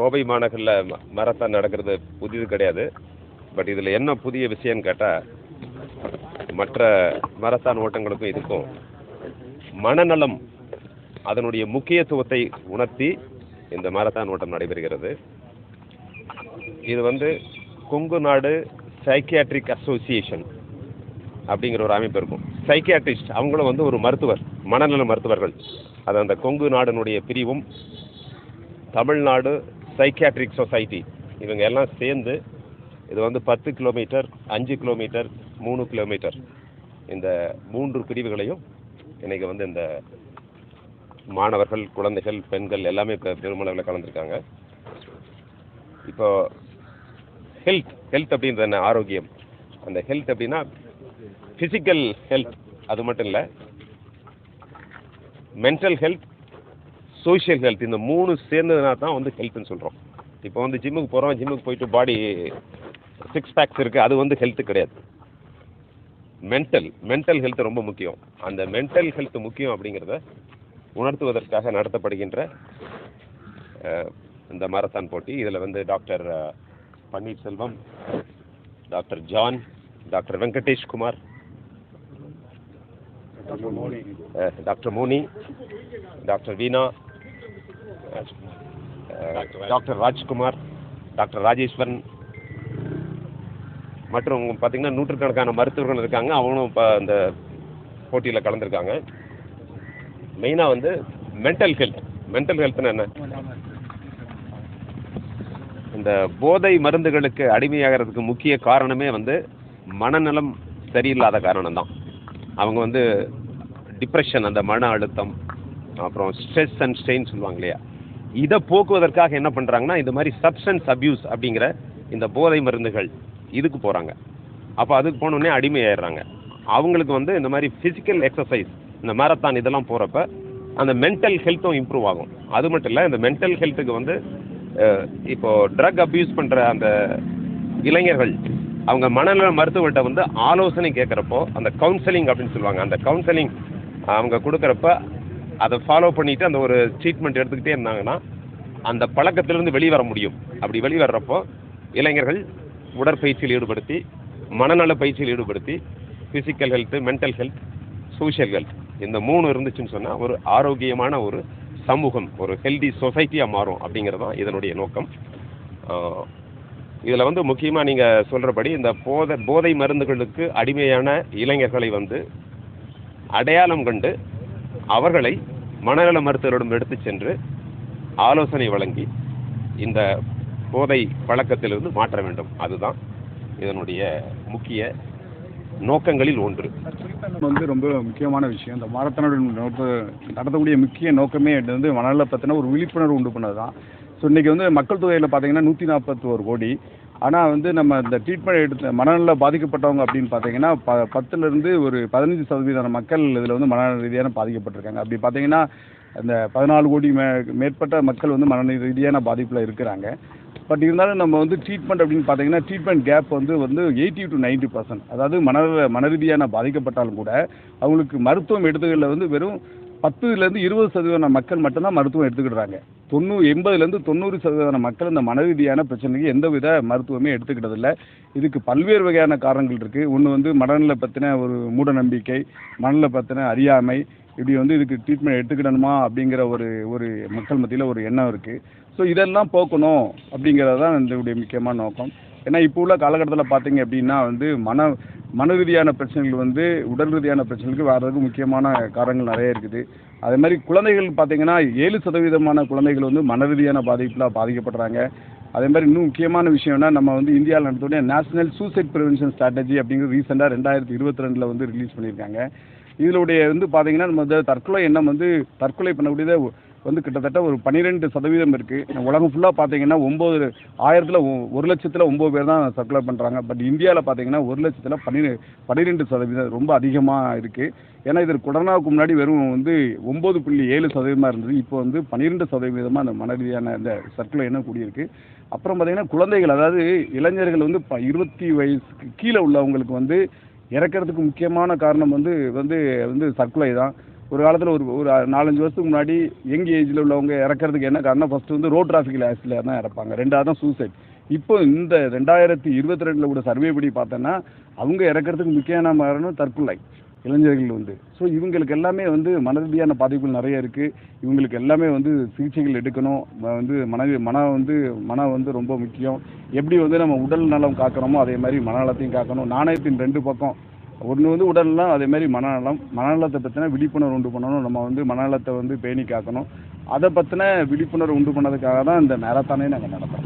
கோவை மாநகரில் ம- மரத்தான் நடக்கிறது புதிது கிடையாது. பட் இதில் என்ன புதிய விஷயம்னு கேட்டால் மற்ற மரத்தான் ஓட்டங்களுக்கும் இதுக்கும் மனநலம் அதனுடைய முக்கியத்துவத்தை உணர்த்தி இந்த மரத்தான் ஓட்டம் நடைபெறுகிறது. இது வந்து கொங்கு நாடு சைக்கியாட்ரிக் அசோசியேஷன் அப்படிங்கிற ஒரு அமைப்பு இருக்கும். சைக்கியாட்ரிஸ்ட் அவங்களும் வந்து ஒரு மருத்துவர் மனநல மருத்துவர்கள். அது அந்த கொங்கு நாடுனுடைய பிரிவும் தமிழ்நாடு சைக்கியாட்ரிக் சொசைட்டி இவங்க எல்லாம் சேர்ந்து இது வந்து பத்து கிலோமீட்டர் அஞ்சு கிலோமீட்டர் மூணு கிலோமீட்டர் இந்த மூன்று பிரிவுகளையும் இன்றைக்கி வந்து இந்த மாணவர்கள் குழந்தைகள் பெண்கள் எல்லாமே இப்போ பெருமளவில் கலந்துருக்காங்க. இப்போ ஹெல்த் ஹெல்த் அப்படின்றது என்ன? ஆரோக்கியம். அந்த ஹெல்த் அப்படின்னா ஃபிசிக்கல் ஹெல்த் அது மட்டும் இல்லை மென்டல் ஹெல்த் சோஷியல் ஹெல்த் இந்த மூணு சேர்ந்ததுனா தான் வந்து ஹெல்த்னு சொல்கிறோம் இப்போ வந்து ஜிம்முக்கு போகிறோம் ஜிம்முக்கு போயிட்டு பாடி சிக்ஸ் பேக்ஸ் இருக்குது அது வந்து ஹெல்த்து கிடையாது. மென்டல் மென்டல் ஹெல்த் ரொம்ப முக்கியம். அந்த மென்டல் ஹெல்த் முக்கியம் அப்படிங்கிறத உணர்த்துவதற்காக நடத்தப்படுகின்ற இந்த மாரத்தான் போட்டி. இதில் வந்து doctor Panneerselvam doctor John doctor Venkatesh Kumar doctor Moni doctor Veena doctor Rajkumar doctor Rajeswaran மற்றும் பார்த்தீங்கன்னா நூற்றுக்கணக்கான மருத்துவர்கள் இருக்காங்க. அவங்களும் இப்போ அந்த போட்டியில் கலந்துருக்காங்க. மெயினாக வந்து மென்டல் ஹெல்த் மென்டல் ஹெல்த்னு என்ன? இந்த போதை மருந்துகளுக்கு அடிமையாகிறதுக்கு முக்கிய காரணமே வந்து மனநலம் சரியில்லாத காரணம் தான் அவங்க வந்து டிப்ரெஷன் அந்த மன அழுத்தம் அப்புறம் ஸ்ட்ரெஸ் அண்ட் ஸ்ட்ரெயின் சொல்லுவாங்க இல்லையா இதை போக்குவதற்காக என்ன பண்ணுறாங்கன்னா இந்த மாதிரி சப்ஸ்டன்ஸ் அப்யூஸ் அப்படிங்கிற இந்த போதை மருந்துகள் இதுக்கு போகிறாங்க அப்போ அதுக்கு போனோடனே அடிமையாயிடுறாங்க. அவங்களுக்கு வந்து இந்த மாதிரி ஃபிசிக்கல் எக்ஸசைஸ் இந்த மேரத்தான் இதெல்லாம் போகிறப்ப அந்த மென்டல் ஹெல்த்தும் இம்ப்ரூவ் ஆகும். அது மட்டும் இல்லை இந்த மென்டல் ஹெல்த்துக்கு வந்து இப்போது ட்ரக் அப்யூஸ் பண்ணுற அந்த இளைஞர்கள் அவங்க மனநல மருத்துவர்கிட்ட வந்து ஆலோசனை கேட்குறப்போ அந்த கவுன்சிலிங் அப்படின்னு சொல்லுவாங்க. அந்த கவுன்சிலிங் அவங்க கொடுக்குறப்ப அதை ஃபாலோ பண்ணிவிட்டு அந்த ஒரு ட்ரீட்மெண்ட் எடுத்துக்கிட்டே இருந்தாங்கன்னா அந்த பழக்கத்திலிருந்து வெளிவர வர முடியும். அப்படி வெளிவர்றப்போ இளைஞர்கள் உடற்பயிற்சியில் ஈடுபடுத்தி மனநல பயிற்சியில் ஈடுபடுத்தி physical health mental health social health இந்த மூணு இருந்துச்சுன்னு சொன்னால் ஒரு ஆரோக்கியமான ஒரு சமூகம் ஒரு ஹெல்தி சொசைட்டியாக மாறும் அப்படிங்கிறது தான் இதனுடைய நோக்கம். இதில் வந்து முக்கியமாக நீங்கள் சொல்கிறபடி இந்த போதை போதை மருந்துகளுக்கு அடிமையான இளைஞர்களை வந்து அடையாளம் கண்டு அவர்களை மனநல மருத்துவரிடம் எடுத்து சென்று ஆலோசனை வழங்கி இந்த போதை பழக்கத்திலிருந்து மாற்ற வேண்டும். அதுதான் இதனுடைய முக்கிய நோக்கங்களில் ஒன்று. வந்து ரொம்ப முக்கியமான விஷயம். இந்த மாரத்தானோட நோக்க நடத்தக்கூடிய முக்கிய நோக்கமே வந்து மனநல பற்றின ஒரு விழிப்புணர்வு உண்டு பண்ணது தான் ஸோ இன்றைக்கி வந்து மக்கள் தொகையில் பார்த்தீங்கன்னா நூற்றி நாற்பத்தோரு கோடி. ஆனால் வந்து நம்ம இந்த ட்ரீட்மெண்ட் எடுத்த மனநல பாதிக்கப்பட்டவங்க அப்படின்னு பார்த்தீங்கன்னா ப பத்துலேருந்து ஒரு பதினஞ்சு சதவீதம் மக்கள் இதில் வந்து மனநல ரீதியான பாதிக்கப்பட்டிருக்காங்க. அப்படி பார்த்தீங்கன்னா அந்த பதினாலு கோடி மே மேற்பட்ட மக்கள் வந்து மனநல ரீதியான பாதிப்பில் இருக்கிறாங்க. பட் இருந்தாலும் நம்ம வந்து ட்ரீட்மெண்ட் அப்படின்னு பார்த்தீங்கன்னா ட்ரீட்மெண்ட் கேப் வந்து வந்து எயிட்டி டு 90% பர்சன்ட் அதாவது மன மனரீதியான பாதிக்கப்பட்டாலும் கூட அவங்களுக்கு மருத்துவம் எடுத்துகளில் வந்து வெறும் பத்துலேருந்து இருபது சதவீதம் மக்கள் மட்டும்தான் மருத்துவம் எடுத்துக்கிடுறாங்க. தொண்ணூறு எண்பதுலேருந்து தொண்ணூறு சதவீதம் மக்கள் இந்த மனரீதியான பிரச்சனைக்கு எந்தவித மருத்துவமே எடுத்துக்கிட்டதில்ல. இதுக்கு பல்வேறு வகையான காரணங்கள் இருக்குது ஒன்று வந்து மனநல பற்றின ஒரு மூட நம்பிக்கை மனநல பற்றின அறியாமை இப்படி வந்து இதுக்கு ட்ரீட்மெண்ட் எடுத்துக்கிடணுமா அப்படிங்கிற ஒரு ஒரு மக்கள் மத்தியில் ஒரு எண்ணம் இருக்குது ஸோ இதெல்லாம் போக்கணும் அப்படிங்கிறது தான் இதனுடைய முக்கியமான நோக்கம். ஏன்னா இப்போ உள்ள காலகட்டத்தில் பார்த்தீங்க அப்படின்னா வந்து மன மன ரீதியான பிரச்சனைகள் வந்து உடல் ரீதியான பிரச்சனைகளுக்கு வர்றதுக்கு முக்கியமான காரணங்கள் நிறைய இருக்குது. அதே மாதிரி குழந்தைகள் பார்த்தீங்கன்னா ஏழு சதவீதமான குழந்தைகள் வந்து மன ரீதியான பாதிப்பில் பாதிக்கப்படுறாங்க. அதே மாதிரி இன்னும் முக்கியமான விஷயம்னா நம்ம வந்து இந்தியாவில் நடத்தக்கூடிய நேஷனல் சூசைட் ப்ரிவென்ஷன் ஸ்ட்ராட்டஜி அப்படிங்கிறது ரீசெண்டாக ரெண்டாயிரத்தி இருபத்தி ரெண்டில் வந்து ரிலீஸ் பண்ணியிருக்காங்க. இதனுடைய வந்து பார்த்தீங்கன்னா நம்ம தற்கொலை எண்ணம் வந்து தற்கொலை பண்ணக்கூடியதை வந்து கிட்டத்தட்ட ஒரு பன்னிரெண்டு சதவீதம் இருக்குது உலகம் ஃபுல்லாக பார்த்தீங்கன்னா ஒம்பது ஆயிரத்தில் ஒரு லட்சத்தில் ஒம்பது பேர் தான் சர்க்குலர் பண்ணுறாங்க பட் இந்தியாவில் பார்த்தீங்கன்னா ஒரு லட்சத்தில் பன்னிரெ பன்னிரெண்டு சதவீதம் ரொம்ப அதிகமாக இருக்குது ஏன்னா இது கொரோனாவுக்கு முன்னாடி வெறும் வந்து ஒம்பது புள்ளி ஏழு சதவீதமாக இருந்தது. இப்போ வந்து பன்னிரெண்டு சதவீதமாக அந்த மன ரீதியான இந்த சர்க்குலர் என்ன கூடியிருக்கு. அப்புறம் பார்த்தீங்கன்னா குழந்தைகள் அதாவது இளைஞர்கள் வந்து ப இருபத்தி வயசுக்கு கீழே உள்ளவங்களுக்கு வந்து இறக்கிறதுக்கு முக்கியமான காரணம் வந்து வந்து வந்து சர்க்குலை தான். ஒரு காலத்தில் ஒரு ஒரு நாலஞ்சு வருஷத்துக்கு முன்னாடி யங் ஏஜில் உள்ளவங்க இறக்கறதுக்கு என்ன காரணம் ஃபஸ்ட்டு வந்து ரோட் டிராஃபிக்கில் ஆக்சிடென்ட் தான் இறப்பாங்க. ரெண்டாவது தான் சூசைட் இப்போ இந்த ரெண்டாயிரத்தி இருபத்தி ரெண்டில் கூட சர்வே படி பார்த்தோன்னா அவங்க இறக்கறதுக்கு முக்கியமான காரணம் தற்கொலை. இளைஞர்கள் வந்து. ஸோ இவங்களுக்கு எல்லாமே வந்து மன ரீதியான பாதிப்புகள் நிறைய இருக்குது இவங்களுக்கு எல்லாமே வந்து சிகிச்சைகள் எடுக்கணும். வந்து மன மனம் வந்து மனம் வந்து ரொம்ப முக்கியம். எப்படி வந்து நம்ம உடல் நலம் காக்கிறோமோ அதே மாதிரி மனநலத்தையும் காக்கணும். நாணயத்தின் ரெண்டு பக்கம் ஒன்று வந்து உடல்நலம் அதே மனநலம். மனநலத்தை பற்றின விழிப்புணர்வு உண்டு பண்ணணும். நம்ம வந்து மனநலத்தை வந்து பேணி காக்கணும் அதை பற்றின விழிப்புணர்வு உண்டு பண்ணதுக்காக தான் இந்த மேரத்தானே நாங்கள் நடத்துகிறோம்